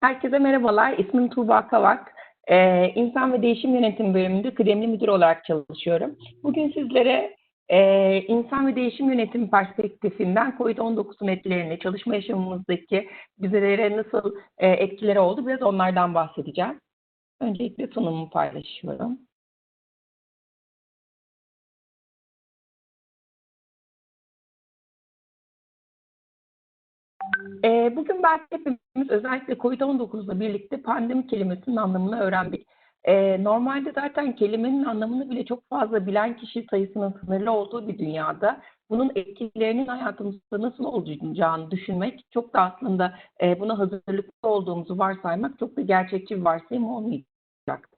Herkese merhabalar. İsmim Tuğba Kavak. Ee, İnsan ve Değişim Yönetimi bölümünde kıdemli müdür olarak çalışıyorum. Bugün sizlere e, insan ve değişim yönetimi perspektifinden COVID-19'un etkilerini, çalışma yaşamımızdaki bizlere nasıl e, etkileri oldu biraz onlardan bahsedeceğim. Öncelikle sunumu paylaşıyorum. E, bugün belki hepimiz özellikle COVID-19'la birlikte pandemi kelimesinin anlamını öğrendik. E, normalde zaten kelimenin anlamını bile çok fazla bilen kişi sayısının sınırlı olduğu bir dünyada bunun etkilerinin hayatımızda nasıl olacağını düşünmek çok da aslında e, buna hazırlıklı olduğumuzu varsaymak çok da gerçekçi bir varsayım olmayacaktı.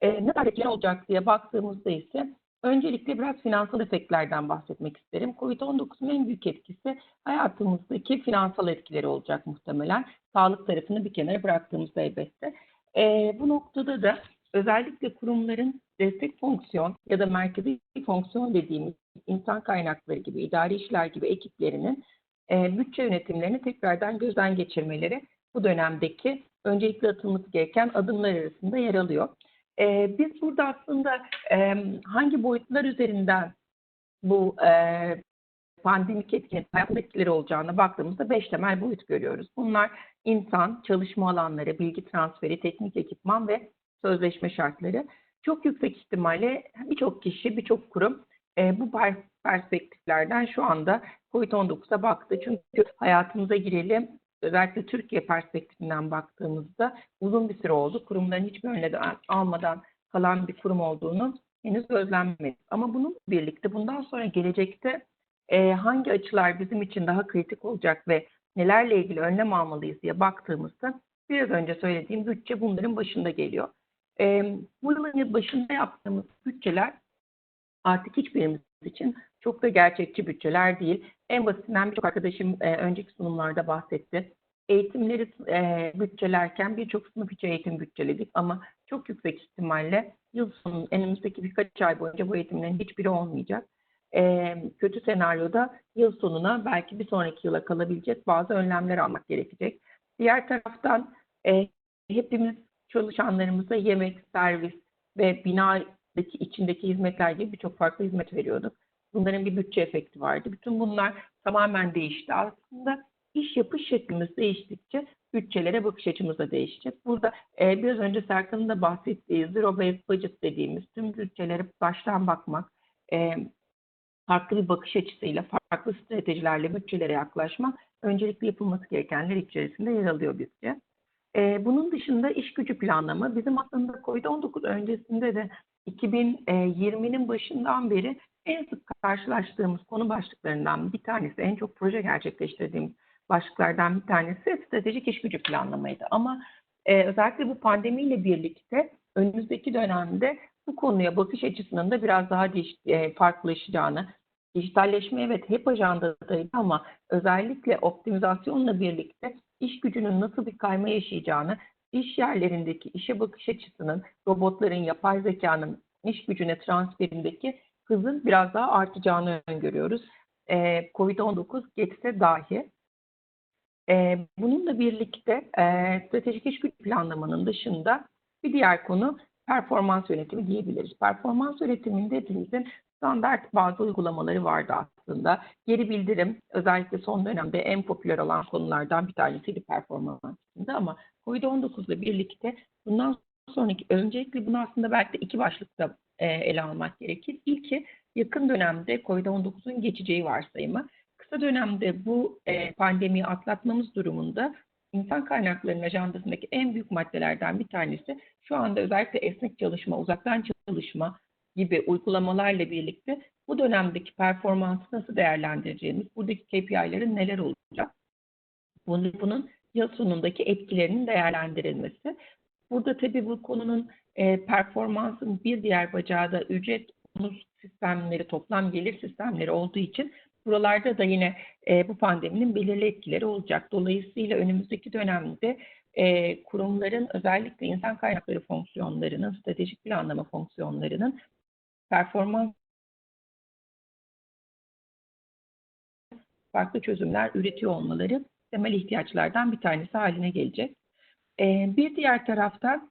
E, ne kadar etkiler olacak diye baktığımızda ise Öncelikle biraz finansal efektlerden bahsetmek isterim. Covid-19'un en büyük etkisi hayatımızdaki finansal etkileri olacak muhtemelen. Sağlık tarafını bir kenara bıraktığımızda elbette. E, bu noktada da özellikle kurumların destek fonksiyon ya da merkezi fonksiyon dediğimiz insan kaynakları gibi, idari işler gibi ekiplerinin e, bütçe yönetimlerini tekrardan gözden geçirmeleri bu dönemdeki öncelikle atılması gereken adımlar arasında yer alıyor. E, biz burada aslında e, hangi boyutlar üzerinden bu e, pandemik etkinin hayat etkileri olacağına baktığımızda beş temel boyut görüyoruz. Bunlar insan, çalışma alanları, bilgi transferi, teknik ekipman ve sözleşme şartları. Çok yüksek ihtimalle birçok kişi, birçok kurum e, bu perspektiflerden şu anda COVID-19'a baktı. Çünkü hayatımıza girelim özellikle Türkiye perspektifinden baktığımızda uzun bir süre oldu. Kurumların hiçbir önlem almadan kalan bir kurum olduğunu henüz gözlemlemedik. Ama bunun birlikte bundan sonra gelecekte e, hangi açılar bizim için daha kritik olacak ve nelerle ilgili önlem almalıyız diye baktığımızda biraz önce söylediğim bütçe bunların başında geliyor. E, bu yılın başında yaptığımız bütçeler artık hiçbirimiz için çok da gerçekçi bütçeler değil. En basitinden birçok arkadaşım e, önceki sunumlarda bahsetti. Eğitimleri e, bütçelerken birçok sınıf içi eğitim bütçeledik ama çok yüksek ihtimalle yıl sonu önümüzdeki birkaç ay boyunca bu eğitimlerin hiçbiri olmayacak. E, kötü senaryoda yıl sonuna belki bir sonraki yıla kalabilecek bazı önlemler almak gerekecek. Diğer taraftan e, hepimiz çalışanlarımıza yemek, servis ve binadaki içindeki hizmetler gibi birçok farklı hizmet veriyorduk. Bunların bir bütçe efekti vardı. Bütün bunlar tamamen değişti. Aslında iş yapış şeklimiz değiştikçe bütçelere bakış açımız da değişecek. Burada e, biraz önce Serkan'ın da bahsettiği zero based budget dediğimiz tüm bütçelere baştan bakmak, e, farklı bir bakış açısıyla, farklı stratejilerle bütçelere yaklaşmak öncelikli yapılması gerekenler içerisinde yer alıyor bizce. E, bunun dışında iş gücü planlama bizim aslında COVID-19 öncesinde de 2020'nin başından beri en sık karşılaştığımız konu başlıklarından bir tanesi, en çok proje gerçekleştirdiğimiz başlıklardan bir tanesi stratejik iş gücü planlamaydı. Ama e, özellikle bu pandemiyle birlikte önümüzdeki dönemde bu konuya bakış açısının da biraz daha e, farklılaşacağını, dijitalleşme evet hep ajandadaydı ama özellikle optimizasyonla birlikte iş gücünün nasıl bir kayma yaşayacağını, iş yerlerindeki işe bakış açısının, robotların, yapay zekanın iş gücüne transferindeki hızın biraz daha artacağını öngörüyoruz. E, Covid-19 geçse dahi. E, bununla birlikte e, stratejik iş planlamanın dışında bir diğer konu performans yönetimi diyebiliriz. Performans yönetiminde hepimizin standart bazı uygulamaları vardı aslında. Geri bildirim özellikle son dönemde en popüler olan konulardan bir tanesiydi performans içinde ama COVID-19 ile birlikte bundan sonraki öncelikle bunu aslında belki de iki başlıkta e, ele almak gerekir. İlki yakın dönemde COVID-19'un geçeceği varsayımı. Kısa dönemde bu e, pandemiyi atlatmamız durumunda insan kaynaklarının ajandasındaki en büyük maddelerden bir tanesi şu anda özellikle esnek çalışma, uzaktan çalışma gibi uygulamalarla birlikte bu dönemdeki performansı nasıl değerlendireceğimiz, buradaki KPI'lerin neler olacak, bunun yıl sonundaki etkilerinin değerlendirilmesi. Burada tabii bu konunun e, performansın bir diğer bacağı da ücret bonus sistemleri, toplam gelir sistemleri olduğu için buralarda da yine e, bu pandeminin belirli etkileri olacak. Dolayısıyla önümüzdeki dönemde e, kurumların özellikle insan kaynakları fonksiyonlarının, stratejik planlama fonksiyonlarının performans farklı çözümler üretiyor olmaları temel ihtiyaçlardan bir tanesi haline gelecek. Eee, bir diğer taraftan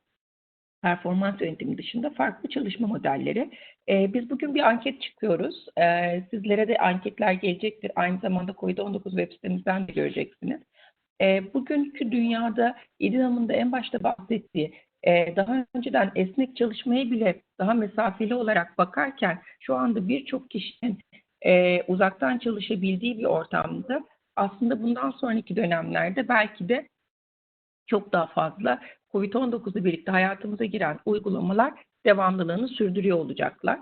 performans yönetimi dışında farklı çalışma modelleri. Eee, biz bugün bir anket çıkıyoruz. Eee, sizlere de anketler gelecektir. Aynı zamanda COVID-19 web sitemizden de göreceksiniz. Bugünkü dünyada İdil da en başta bahsettiği eee, daha önceden esnek çalışmaya bile daha mesafeli olarak bakarken şu anda birçok kişinin eee, uzaktan çalışabildiği bir ortamda aslında bundan sonraki dönemlerde belki de çok daha fazla COVID-19'la birlikte hayatımıza giren uygulamalar devamlılığını sürdürüyor olacaklar.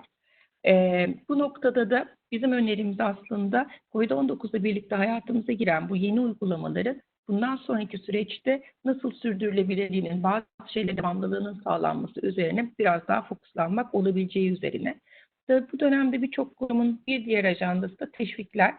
Eee, bu noktada da bizim önerimiz aslında COVID-19'la birlikte hayatımıza giren bu yeni uygulamaların bundan sonraki süreçte nasıl sürdürülebilirliğinin, bazı şeylerin devamlılığının sağlanması üzerine biraz daha fokuslanmak olabileceği üzerine. Tabii bu dönemde birçok kurumun bir diğer ajandası da teşvikler.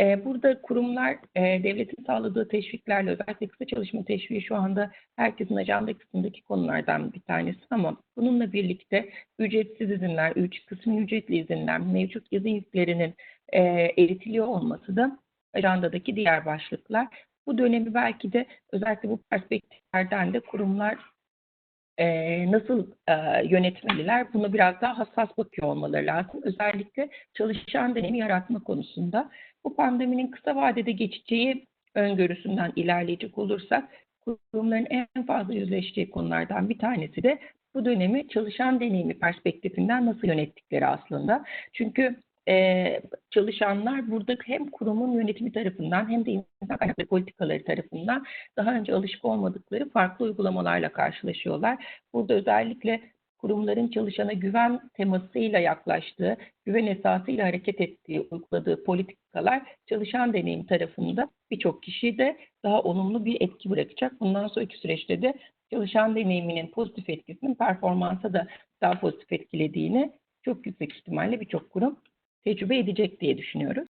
Eee, burada kurumlar eee, devletin sağladığı teşviklerle özellikle kısa çalışma teşviği şu anda herkesin ajandasındaki konulardan bir tanesi ama bununla birlikte ücretsiz izinler, üc kısmi ücretli izinler, mevcut izin yüklerinin eee, eritiliyor olması da ajandadaki diğer başlıklar. Bu dönemi belki de özellikle bu perspektiflerden de kurumlar eee, nasıl eee, yönetmeliler buna biraz daha hassas bakıyor olmaları lazım. Özellikle çalışan deneyimi yaratma konusunda. Bu pandeminin kısa vadede geçeceği öngörüsünden ilerleyecek olursak kurumların en fazla yüzleşeceği konulardan bir tanesi de bu dönemi çalışan deneyimi perspektifinden nasıl yönettikleri aslında. Çünkü eee, çalışanlar burada hem kurumun yönetimi tarafından hem de insan kaynakları politikaları tarafından daha önce alışık olmadıkları farklı uygulamalarla karşılaşıyorlar. Burada özellikle kurumların çalışana güven temasıyla yaklaştığı, güven esasıyla hareket ettiği, uyguladığı politikalar çalışan deneyim tarafında birçok kişi de daha olumlu bir etki bırakacak. Bundan sonraki süreçte de çalışan deneyiminin pozitif etkisinin performansa da daha pozitif etkilediğini çok yüksek ihtimalle birçok kurum tecrübe edecek diye düşünüyoruz.